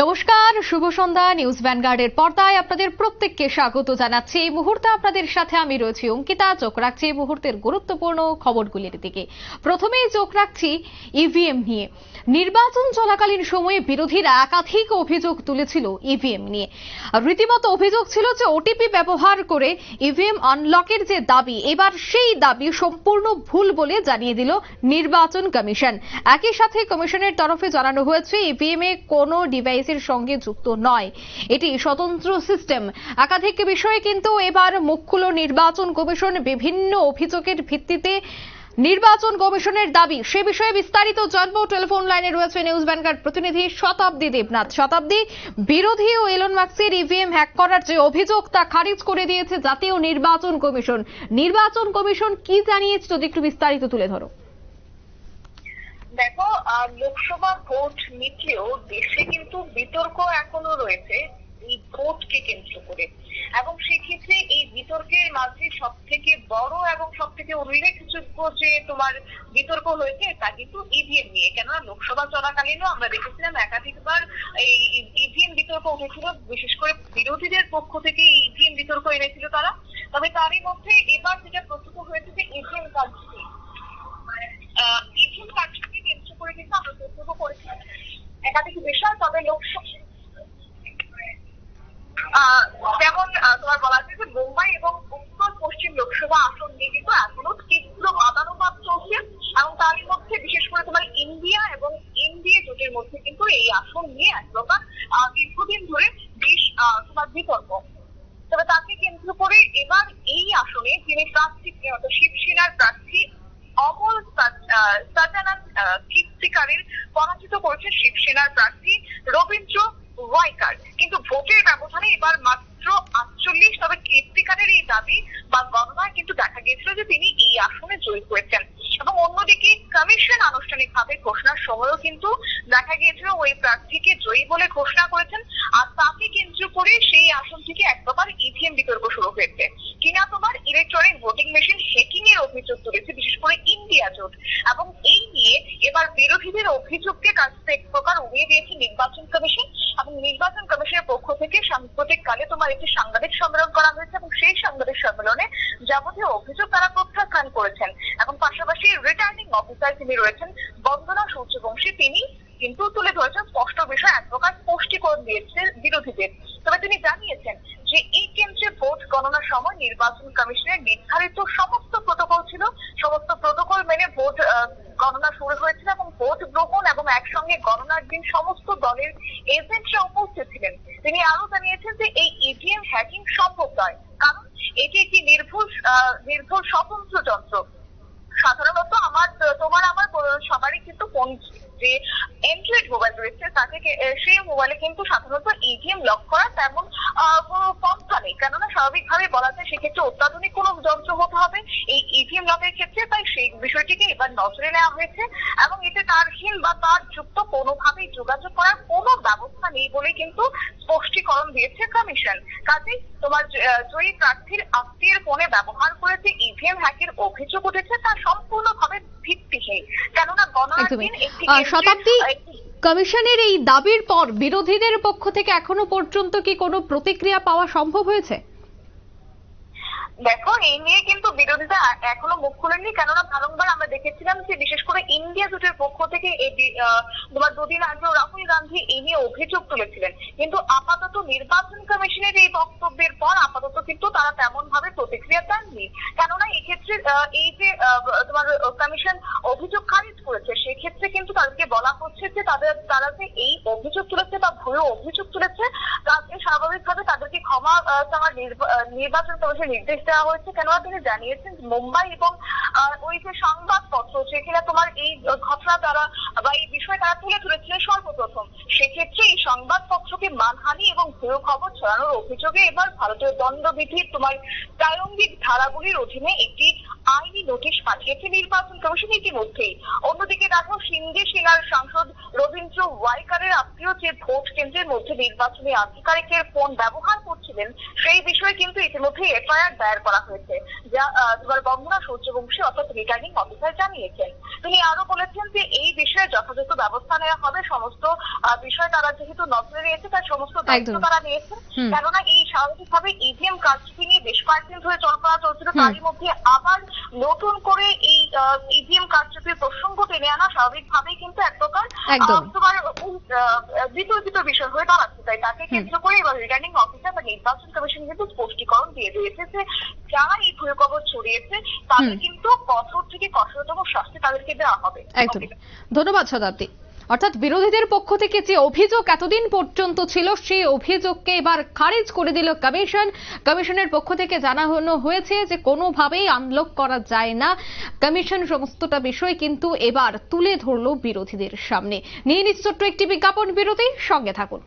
নমস্কার, শুভ সন্ধ্যা, নিউজ ভ্যানগার্ডের পর্দায় আপনাদের প্রত্যেককে স্বাগত জানাচ্ছি। এই মুহূর্তে আপনাদের সাথে আমি রয়েছি অঙ্কিতা। চোখ রাখছি এই মুহূর্তের গুরুত্বপূর্ণ খবরগুলির দিকে। প্রথমেই চোখ রাখছি ইভিএম নিয়ে। নির্বাচন চলাকালীন সময়ে বিরোধীরা একাধিক অভিযোগ তুলেছিল ইভিএম নিয়ে। রীতিমতো অভিযোগ ছিল যে ওটিপি ব্যবহার করে ইভিএম আনলকের যে দাবি, এবার সেই দাবি সম্পূর্ণ ভুল বলে জানিয়ে দিল নির্বাচন কমিশন। একই সাথে কমিশনের তরফে জানানো হয়েছে ইভিএম এ কোনো ডিভাইসের সঙ্গে যুক্ত নয়। এটি স্বতন্ত্র সিস্টেম। একাধিক বিষয়ে কিন্তু এবার মুখ খুলল নির্বাচন কমিশন বিভিন্ন অভিযোগের ভিত্তিতে নির্বাচন কমিশনের দাবি। সে বিষয়ে বিস্তারিত জানব। টেলিফোন লাইনে রয়েছে নিউজ ব্যাংকার প্রতিনিধি শতাব্দী দেবনাথ। শতাব্দী, বিরোধী ও এলন মার্কসের ইভিএম হ্যাক করার যে অভিযোগ তা খারিজ করে দিয়েছে জাতীয় নির্বাচন কমিশন। নির্বাচন কমিশন কি জানিয়েছে যদি একটু বিস্তারিত তুলে ধরো। দেখো লোকসভা ভোট মিটলেও দেশে কিন্তু বিতর্ক এখনও রয়েছে এই ভোটকে কেন্দ্র করে। এবং সেক্ষেত্রে এই বিতর্কের মাঝে সব থেকে বড় এবং সব থেকে উল্লেখযোগ্য যে তোমার বিতর্ক হয়েছে, তা কিন্তু ইভিএম নিয়ে। কেননা, লোকসভা চলাকালীনও আমরা দেখেছিলাম একাধিকবার এই ইভিএম বিতর্ক উঠেছিল বিশেষ করে বিরোধীদের পক্ষ থেকে ইভিএম বিতর্ক এনেছিল তারা। তবে তারই মধ্যে এবার যেটা প্রস্তুত হয়েছে যে ইভিএম কার্ডটি ইভিএম কার্ডটিকে কেন্দ্র করে কিন্তু আমরা প্রস্তুত করেছি একাধিক বিষয় তবে লোকসভা? আহ, যেমন তোমার বলা যায় যে মুম্বাই এবং উত্তর পশ্চিম লোকসভা আসন নিয়ে কিন্তু এখনও তীব্র বাদানুবাদ চলছে। এবং তারই মধ্যে বিশেষ করে তোমার ইন্ডিয়া এবং এনডিএ জোটের মধ্যে কিন্তু এই আসন নিয়ে এক প্রকার দীর্ঘদিন ধরে বেশ তোমার বিতর্ক। তবে তাকে কেন্দ্র করে এবার এই আসনে যিনি প্রার্থী শিবসেনার প্রার্থী অমল সাজানাথ কীর্তিকারের পরাজিত করেছে শিবসেনার প্রার্থী রবীন্দ্র ওয়াইকার। কিন্তু ভোটের ব্যবধানে এবার মাত্র আটচল্লিশ, তবে কীর্তিকারের এই দাবি বা গণনায় কিন্তু দেখা গিয়েছিল যে তিনি এই আসনে জয়ী হয়েছেন। এবং অন্যদিকে কমিশন আনুষ্ঠানিকভাবে ঘোষণার সময়ও কিন্তু দেখা গিয়েছিল ওই প্রার্থীকে জয়ী বলে ঘোষণা করেছেন। আর তাকে কেন্দ্র করে সেই আসন থেকে এক প্রকার ইভিএম বিতর্ক শুরু হয়েছে। কিনা তোমার ইলেকট্রনিক ভোটিং মেশিন হ্যাকিং অভিযোগ তুলেছে, বিশেষ করে ইন্ডিয়া জোট। এবং এই নিয়ে এবার বিরোধীদের অভিযোগকে কাছ এক প্রকার উড়িয়ে দিয়েছে নির্বাচন কমিশন। এবং নির্বাচন কমিশনের পক্ষ থেকে সাম্প্রতিক কালে তোমার একটি সাংবাদিক সম্মেলন করা হয়েছে এবং সেই সাংবাদিক সম্মেলনে যাবতীয় অভিযোগ তারা প্রত্যাখ্যান করেছেন। এবং পাশাপাশি রিটার্নিং অফিসার যিনি রয়েছেন, বন্দনা সূর্যবংশী। তিনি কিন্তু তুলে ধরেছেন স্পষ্ট বিষয়, এক প্রকার স্পষ্টীকরণ দিয়েছে বিরোধীদের। তবে তিনি জানিয়েছেন যে এই কেন্দ্রে ভোট গণনার সময় নির্বাচন কমিশনের নির্ধারিত সমস্ত প্রোটোকল ছিল, সমস্ত প্রোটোকল মেনে ভোট গণনা শুরু হয়েছিল এবং ভোট গ্রহণ এবং একসঙ্গে গণনার দিন সমস্ত দলের এজেন্টরা উপস্থিত ছিলেন। তিনি আরও জানিয়েছেন যে এই ইভিএম হ্যাকিং সম্ভব নয়, কারণ এটি একটি নির্ভুল নির্ভুল স্বতন্ত্র যন্ত্র। সাধারণত আমার, তোমার, আমার, সবারই কিন্তু ফোন যে অ্যান্ড্রয়েড মোবাইল রয়েছে তাকে সেই মোবাইলে কিন্তু সাধারণত ইভিএম লক করা তেমন কোনো পন্থা নেই। কেননা স্বাভাবিকভাবে বলা যায় সেক্ষেত্রে অত্যাধুনিক কোনো যন্ত্র হতে হবে। এই ইভিএম লকের ক্ষেত্রে তাই সেই বিষয়টিকে এবার নজরে নেওয়া হয়েছে এবং এতে তারহীন বা তার যুক্ত কোনোভাবেই যোগাযোগ করার কোনো ব্যবস্থা নেই বলে কিন্তু স্পষ্টীকরণ দিয়েছে কমিশন কাজেই তোমার জয়ী প্রার্থীর আত্মীয়ের ফোনে ব্যবহার করেছে ইভিএম হ্যাকের অভিযোগ উঠেছে, তা গণনার একদমই। শতাব্দী কমিশনের এই দাবির পর বিরোধীদের পক্ষ থেকে এখনও পর্যন্ত কি কোনো প্রতিক্রিয়া পাওয়া সম্ভব হয়েছে? দেখো এই নিয়ে কিন্তু বিরোধীরা এখনও মুখ খুলেননি। কেননা বারংবার আমরা দেখেছিলাম যে বিশেষ করে ইন্ডিয়া জোটের পক্ষ থেকে এই তোমার দুদিন আগে রাহুল গান্ধী এই নিয়ে অভিযোগ তুলেছিলেন। কিন্তু আপাতত নির্বাচন কমিশনের এই বক্তব্যের পর আপাতত কিন্তু তারা তেমন ভাবে প্রতিক্রিয়া দেননি। কেননা এক্ষেত্রে এই যে তোমার কমিশন অভিযোগ খারিজ করেছে সেক্ষেত্রে কিন্তু তাদেরকে বলা হচ্ছে যে তাদের, তারা যে এই অভিযোগ তুলেছে বা ভুয়ো অভিযোগ তুলেছে, তাকে স্বাভাবিকভাবে তাদেরকে ক্ষমা চাওয়ার নির্বাচন কমিশন নির্দেশ দেওয়া হয়েছে। কেননা তিনি জানিয়েছেন মুম্বাই এবং ওই যে সংবাদপত্র যেখানে তোমার এই ঘটনা তারা বা এই বিষয় তারা তুলে ধরেছিলেন সর্বপ্রথম, সেক্ষেত্রে এই সংবাদপত্রকে মানহানি এবং ভুয়ো খবর ছড়ানোর অভিযোগে এবার ভারতীয় দণ্ডবিধির তোমার প্রারম্ভিক ধারাগুলির অধীনে একটি আইনি নোটিশ পাঠিয়েছে নির্বাচন কমিশন ইতিমধ্যেই। অন্যদিকে দেখো, সিন্ধি সেনার সাংসদ রবীন্দ্র ওয়াইকারের আত্মীয় যে ভোট কেন্দ্রের মধ্যে নির্বাচনী আধিকারিকের ফোন ব্যবহার করছিলেন সেই বিষয়ে কিন্তু ইতিমধ্যে এফআইআর দায়ের করা হয়েছে যা তোমার বন্দনা সূর্যবংশী অর্থাৎ রিটার্নিং অফিসার জানিয়েছেন। তিনি আরও বলেছেন যে এই বিষয়ে যথাযথ ব্যবস্থা নেওয়া হবে সমস্ত বিষয় তারা যেহেতু নজরে নিয়েছে তার সমস্ত দায়িত্ব তারা নিয়েছেন। হুম। কেননা এই স্বাভাবিকভাবে ইভিএম কারচুপি নিয়ে বেশ কয়েকদিন ধরে জল্পনা চলছিল তারই মধ্যে আবার নতুন করে এই ইভিএম কারচুপির প্রসঙ্গ টেনে আনা স্বাভাবিকভাবেই কিন্তু এক প্রকার তোমার বিতর্কিত বিষয় হয়ে দাঁড়াচ্ছে। তাই তাকে কেন্দ্র করে এবার রিটার্নিং অফিসার বা নির্বাচন কমিশন কিন্তু স্পষ্টীকরণ দিয়ে দিয়েছে যে যারা এই ভূমিকম্প ছড়িয়েছে তাদের কিন্তু কঠোর থেকে কঠোরতম শাস্তি তাদেরকে দেওয়া হবে। একদম। ধন্যবাদ শতাব্দী অর্থাৎ বিরোধীদের পক্ষ থেকে যে অভিযোগ এতদিন পর্যন্ত ছিল, সেই অভিযোগকে এবার খারিজ করে দিল কমিশন। কমিশনের পক্ষ থেকে জানানো হয়েছে যে কোনোভাবেই আনলক করা যায় না। কমিশন সমস্তটা বিষয় কিন্তু এবার তুলে ধরল বিরোধীদের সামনে। নিয়ে ছোট্ট একটি বিজ্ঞাপন বিরতি, সঙ্গে থাকুন।